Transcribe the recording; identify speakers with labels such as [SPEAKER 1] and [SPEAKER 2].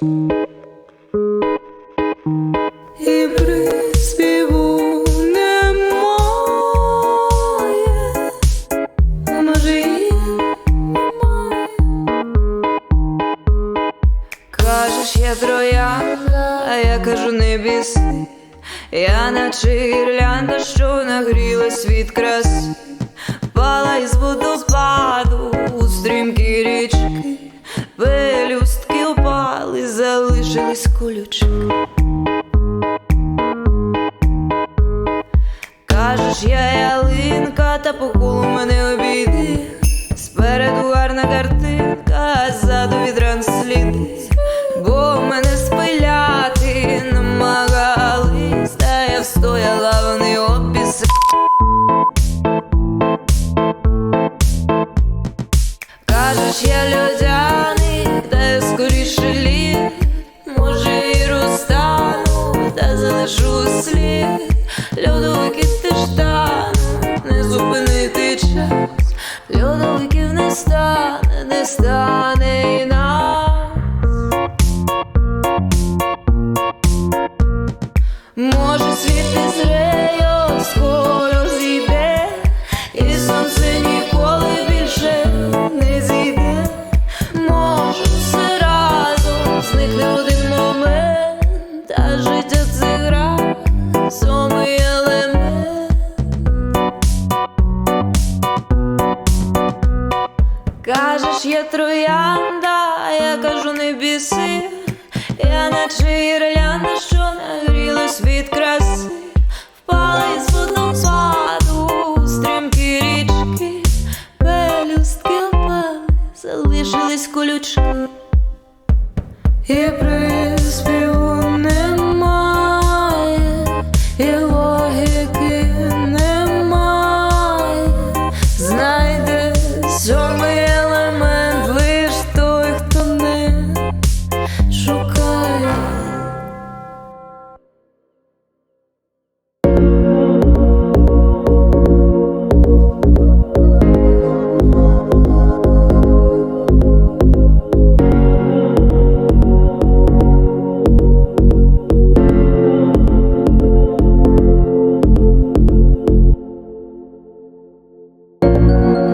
[SPEAKER 1] І приспіву немає, може і немає. Кажеш, я троянда, а я кажу, не біси. Я наче гірлянда, що нагрілась від краси, пала із водопаду у стрімкі річки, залишились колючки. Кажеш, я ялинка, та по колу мене обійди. Спереду гарна картинка, а ззаду від ран сліди. Бо мене спиляти намагались, та я встояла, вони обіси. Кажеш, я льодяний, Льодовиків не стане, не Я троянда, я кажу, не біси. Я наче гірлянда, що нагрілась від краси, впала із спаду, стрімкі річки, пелюстки впали, залишились колючки. І при Thank you.